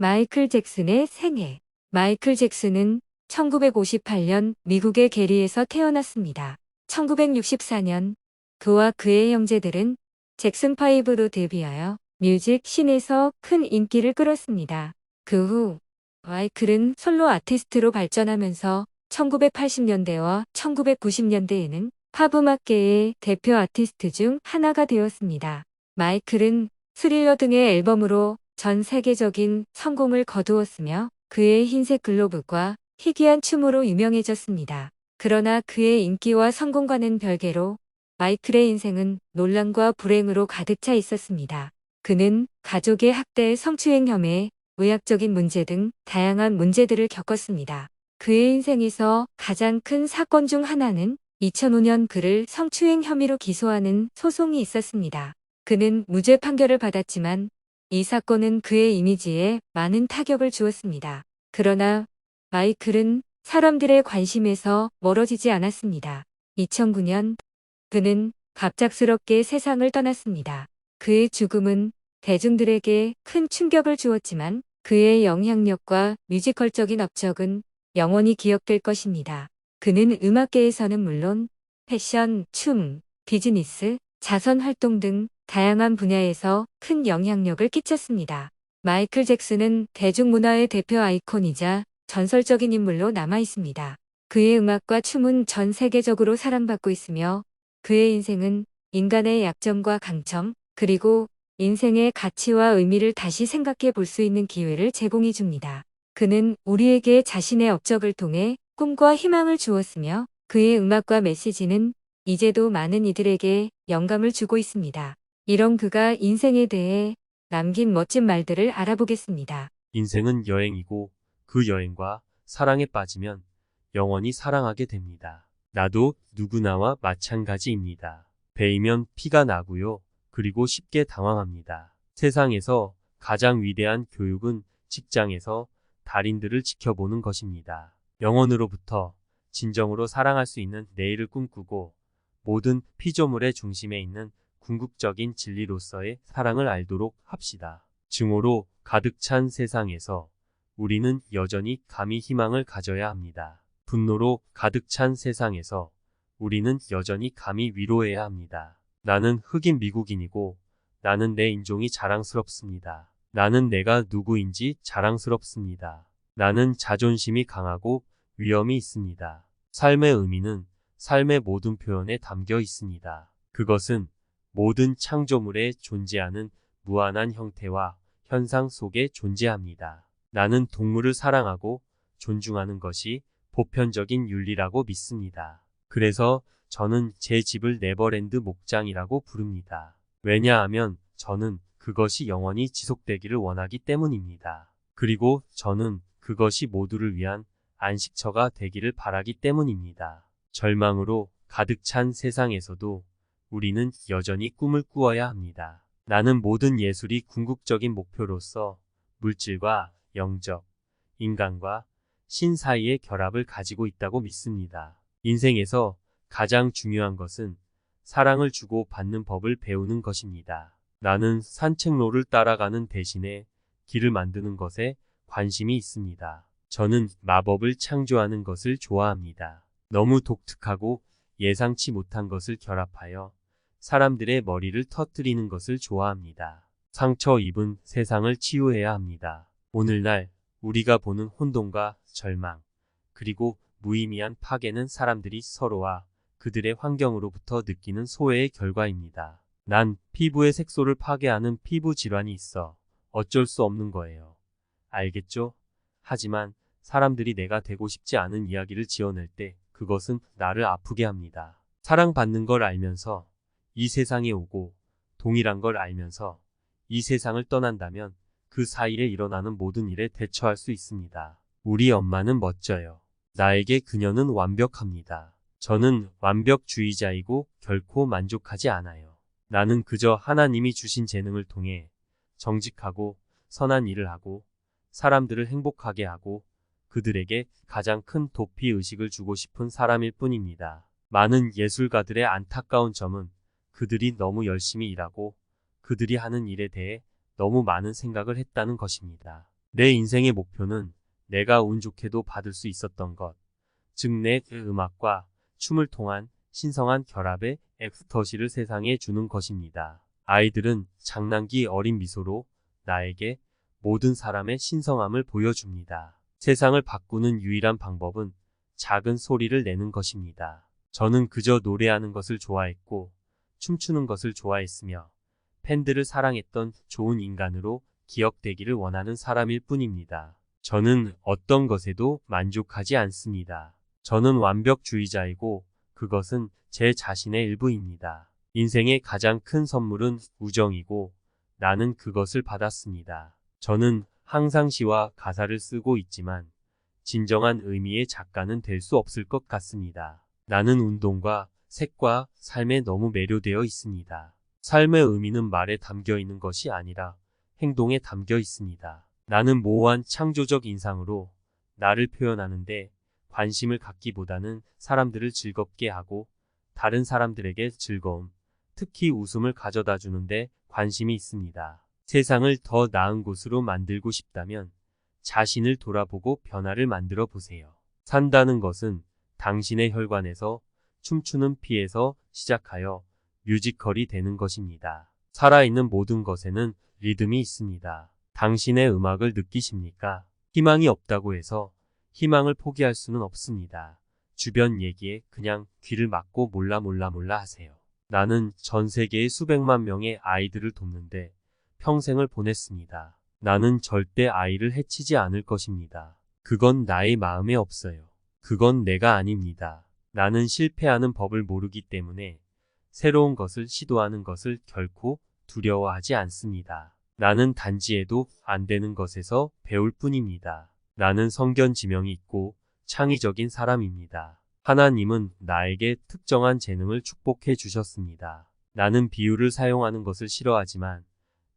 마이클 잭슨의 생애. 마이클 잭슨은 1958년 미국의 게리에서 태어났습니다. 1964년 그와 그의 형제들은 잭슨5로 데뷔하여 뮤직 씬에서 큰 인기를 끌었습니다. 그 후 마이클은 솔로 아티스트로 발전하면서 1980년대와 1990년대에는 팝음악계의 대표 아티스트 중 하나가 되었습니다. 마이클은 스릴러 등의 앨범으로 전 세계적인 성공을 거두었으며 그의 흰색 글로브과 희귀한 춤으로 유명해졌습니다. 그러나 그의 인기와 성공과는 별개로 마이클의 인생은 논란과 불행으로 가득 차 있었습니다. 그는 가족의 학대, 성추행 혐의, 의학적인 문제 등 다양한 문제들을 겪었습니다. 그의 인생에서 가장 큰 사건 중 하나는 2005년 그를 성추행 혐의로 기소하는 소송이 있었습니다. 그는 무죄 판결을 받았지만 이 사건은 그의 이미지에 많은 타격을 주었습니다. 그러나 마이클은 사람들의 관심에서 멀어지지 않았습니다. 2009년 그는 갑작스럽게 세상을 떠났습니다. 그의 죽음은 대중들에게 큰 충격을 주었지만 그의 영향력과 뮤지컬적인 업적은 영원히 기억될 것입니다. 그는 음악계에서는 물론 패션, 춤, 비즈니스, 자선 활동 등 다양한 분야에서 큰 영향력을 끼쳤습니다. 마이클 잭슨은 대중문화의 대표 아이콘이자 전설적인 인물로 남아 있습니다. 그의 음악과 춤은 전 세계적으로 사랑받고 있으며 그의 인생은 인간의 약점과 강점, 그리고 인생의 가치와 의미를 다시 생각해 볼 수 있는 기회를 제공해 줍니다. 그는 우리에게 자신의 업적을 통해 꿈과 희망을 주었으며 그의 음악과 메시지는 이제도 많은 이들에게 영감을 주고 있습니다. 이런 그가 인생에 대해 남긴 멋진 말들을 알아보겠습니다. 인생은 여행이고 그 여행과 사랑에 빠지면 영원히 사랑하게 됩니다. 나도 누구나와 마찬가지입니다. 배이면 피가 나고요. 그리고 쉽게 당황합니다. 세상에서 가장 위대한 교육은 직장에서 달인들을 지켜보는 것입니다. 영혼으로부터 진정으로 사랑할 수 있는 내일을 꿈꾸고 모든 피조물의 중심에 있는 궁극적인 진리로서의 사랑을 알도록 합시다. 증오로 가득 찬 세상에서 우리는 여전히 감히 희망을 가져야 합니다. 분노로 가득 찬 세상에서 우리는 여전히 감히 위로해야 합니다. 나는 흑인 미국인이고 나는 내 인종이 자랑스럽습니다. 나는 내가 누구인지 자랑스럽습니다. 나는 자존심이 강하고 위험이 있습니다. 삶의 의미는 삶의 모든 표현에 담겨 있습니다. 그것은 모든 창조물에 존재하는 무한한 형태와 현상 속에 존재합니다. 나는 동물을 사랑하고 존중하는 것이 보편적인 윤리라고 믿습니다. 그래서 저는 제 집을 네버랜드 목장이라고 부릅니다. 왜냐하면 저는 그것이 영원히 지속되기를 원하기 때문입니다. 그리고 저는 그것이 모두를 위한 안식처가 되기를 바라기 때문입니다. 절망으로 가득 찬 세상에서도 우리는 여전히 꿈을 꾸어야 합니다. 나는 모든 예술이 궁극적인 목표로서 물질과 영적, 인간과 신 사이의 결합을 가지고 있다고 믿습니다. 인생에서 가장 중요한 것은 사랑을 주고 받는 법을 배우는 것입니다. 나는 산책로를 따라가는 대신에 길을 만드는 것에 관심이 있습니다. 저는 마법을 창조하는 것을 좋아합니다. 너무 독특하고 예상치 못한 것을 결합하여 사람들의 머리를 터뜨리는 것을 좋아합니다. 상처 입은 세상을 치유해야 합니다. 오늘날 우리가 보는 혼돈과 절망, 그리고 무의미한 파괴는 사람들이 서로와 그들의 환경으로부터 느끼는 소외의 결과입니다. 난 피부의 색소를 파괴하는 피부 질환이 있어 어쩔 수 없는 거예요. 알겠죠? 하지만 사람들이 내가 되고 싶지 않은 이야기를 지어낼 때 그것은 나를 아프게 합니다. 사랑받는 걸 알면서 이 세상에 오고 동일한 걸 알면서 이 세상을 떠난다면 그 사이에 일어나는 모든 일에 대처할 수 있습니다. 우리 엄마는 멋져요. 나에게 그녀는 완벽합니다. 저는 완벽주의자이고 결코 만족하지 않아요. 나는 그저 하나님이 주신 재능을 통해 정직하고 선한 일을 하고 사람들을 행복하게 하고 그들에게 가장 큰 도피 의식을 주고 싶은 사람일 뿐입니다. 많은 예술가들의 안타까운 점은 그들이 너무 열심히 일하고 그들이 하는 일에 대해 너무 많은 생각을 했다는 것입니다. 내 인생의 목표는 내가 운 좋게도 받을 수 있었던 것, 즉 내 음악과 춤을 통한 신성한 결합의 애프터시를 세상에 주는 것입니다. 아이들은 장난기 어린 미소로 나에게 모든 사람의 신성함을 보여줍니다. 세상을 바꾸는 유일한 방법은 작은 소리를 내는 것입니다. 저는 그저 노래하는 것을 좋아했고 춤추는 것을 좋아했으며 팬들을 사랑했던 좋은 인간으로 기억되기를 원하는 사람일 뿐입니다. 저는 어떤 것에도 만족하지 않습니다. 저는 완벽주의자이고 그것은 제 자신의 일부입니다. 인생의 가장 큰 선물은 우정이고 나는 그것을 받았습니다. 저는 항상 시와 가사를 쓰고 있지만 진정한 의미의 작가는 될 수 없을 것 같습니다. 나는 운동과 색과 삶에 너무 매료되어 있습니다. 삶의 의미는 말에 담겨 있는 것이 아니라 행동에 담겨 있습니다. 나는 모호한 창조적 인상으로 나를 표현하는데 관심을 갖기보다는 사람들을 즐겁게 하고 다른 사람들에게 즐거움, 특히 웃음을 가져다 주는데 관심이 있습니다. 세상을 더 나은 곳으로 만들고 싶다면 자신을 돌아보고 변화를 만들어 보세요. 산다는 것은 당신의 혈관에서 춤추는 피에서 시작하여 뮤지컬이 되는 것입니다. 살아있는 모든 것에는 리듬이 있습니다. 당신의 음악을 느끼십니까? 희망이 없다고 해서 희망을 포기할 수는 없습니다. 주변 얘기에 그냥 귀를 막고 몰라 몰라 몰라 하세요. 나는 전 세계의 수백만 명의 아이들을 돕는데 평생을 보냈습니다. 나는 절대 아이를 해치지 않을 것입니다. 그건 나의 마음에 없어요. 그건 내가 아닙니다. 나는 실패하는 법을 모르기 때문에 새로운 것을 시도하는 것을 결코 두려워하지 않습니다. 나는 단지해도 안 되는 것에서 배울 뿐입니다. 나는 성견 지명이 있고 창의적인 사람입니다. 하나님은 나에게 특정한 재능을 축복해 주셨습니다. 나는 비유를 사용하는 것을 싫어하지만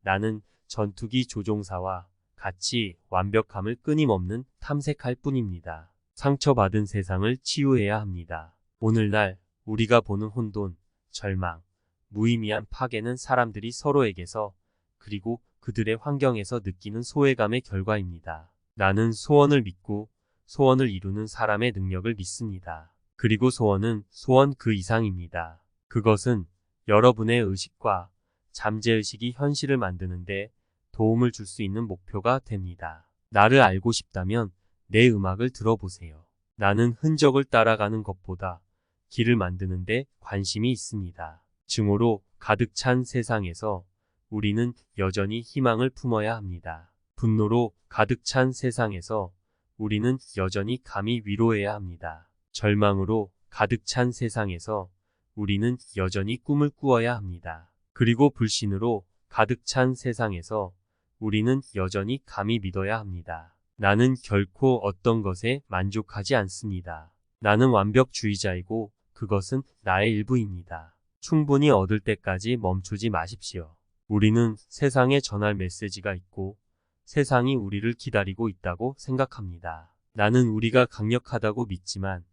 나는 전투기 조종사와 같이 완벽함을 끊임없는 탐색할 뿐입니다. 상처받은 세상을 치유해야 합니다. 오늘날 우리가 보는 혼돈, 절망, 무의미한 파괴는 사람들이 서로에게서 그리고 그들의 환경에서 느끼는 소외감의 결과입니다. 나는 소원을 믿고 소원을 이루는 사람의 능력을 믿습니다. 그리고 소원은 소원 그 이상입니다. 그것은 여러분의 의식과 잠재의식이 현실을 만드는데 도움을 줄 수 있는 목표가 됩니다. 나를 알고 싶다면 내 음악을 들어보세요. 나는 흔적을 따라가는 것보다 길을 만드는데 관심이 있습니다. 증오로 가득 찬 세상에서 우리는 여전히 희망을 품어야 합니다. 분노로 가득 찬 세상에서 우리는 여전히 감히 위로해야 합니다. 절망으로 가득 찬 세상에서 우리는 여전히 꿈을 꾸어야 합니다. 그리고 불신으로 가득 찬 세상에서 우리는 여전히 감히 믿어야 합니다. 나는 결코 어떤 것에 만족하지 않습니다. 나는 완벽주의자이고 그것은 나의 일부입니다. 충분히 얻을 때까지 멈추지 마십시오. 우리는 세상에 전할 메시지가 있고 세상이 우리를 기다리고 있다고 생각합니다. 나는 우리가 강력하다고 믿지만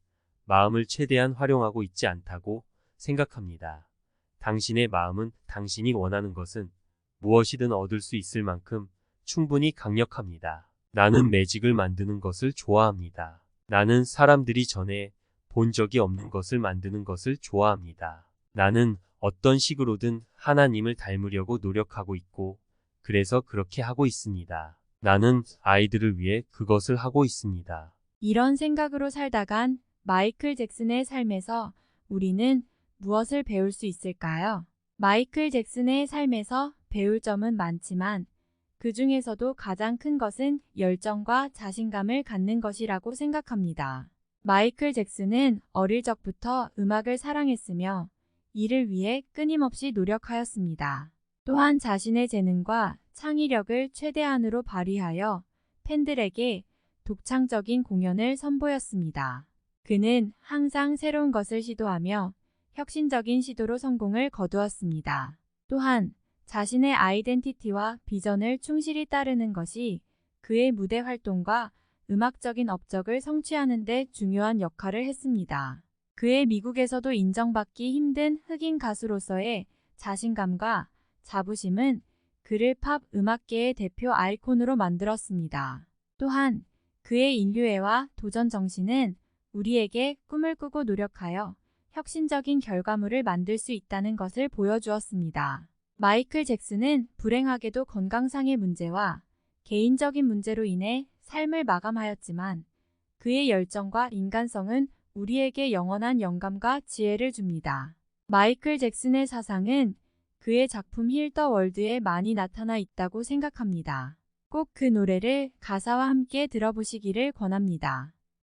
마음을 최대한 활용하고 있지 않다고 생각합니다. 당신의 마음은 당신이 원하는 것은 무엇이든 얻을 수 있을 만큼 충분히 강력합니다. 나는 매직을 만드는 것을 좋아합니다. 나는 사람들이 전에 본 적이 없는 것을 만드는 것을 좋아합니다. 나는 어떤 식으로든 하나님을 닮으려고 노력하고 있고 그래서 그렇게 하고 있습니다. 나는 아이들을 위해 그것을 하고 있습니다. 이런 생각으로 살다간 마이클 잭슨의 삶에서 우리는 무엇을 배울 수 있을까요? 마이클 잭슨의 삶에서 배울 점은 많지만 그 중에서도 가장 큰 것은 열정과 자신감을 갖는 것이라고 생각합니다. 마이클 잭슨은 어릴 적부터 음악을 사랑했으며 이를 위해 끊임없이 노력하였습니다. 또한 자신의 재능과 창의력을 최대한으로 발휘하여 팬들에게 독창적인 공연을 선보였습니다. 그는 항상 새로운 것을 시도하며 혁신적인 시도로 성공을 거두었습니다. 또한 자신의 아이덴티티와 비전을 충실히 따르는 것이 그의 무대 활동과 음악적인 업적을 성취하는 데 중요한 역할을 했습니다. 그의 미국에서도 인정받기 힘든 흑인 가수로서의 자신감과 자부심은 그를 팝 음악계의 대표 아이콘으로 만들었습니다. 또한 그의 인류애와 도전 정신은 우리에게 꿈을 꾸고 노력하여 혁신적인 결과물을 만들 수 있다는 것을 보여주었습니다. 마이클 잭슨은 불행하게도 건강상의 문제와 개인적인 문제로 인해 삶을 마감하였지만 그의 열정과 인간성은 우리에게 영원한 영감과 지혜를 줍니다. 마이클 잭슨의 사상은 그의 작품 힐 더 월드에 많이 나타나 있다고 생각합니다. 꼭 그 노래를 가사와 함께 들어보시기를 권합니다.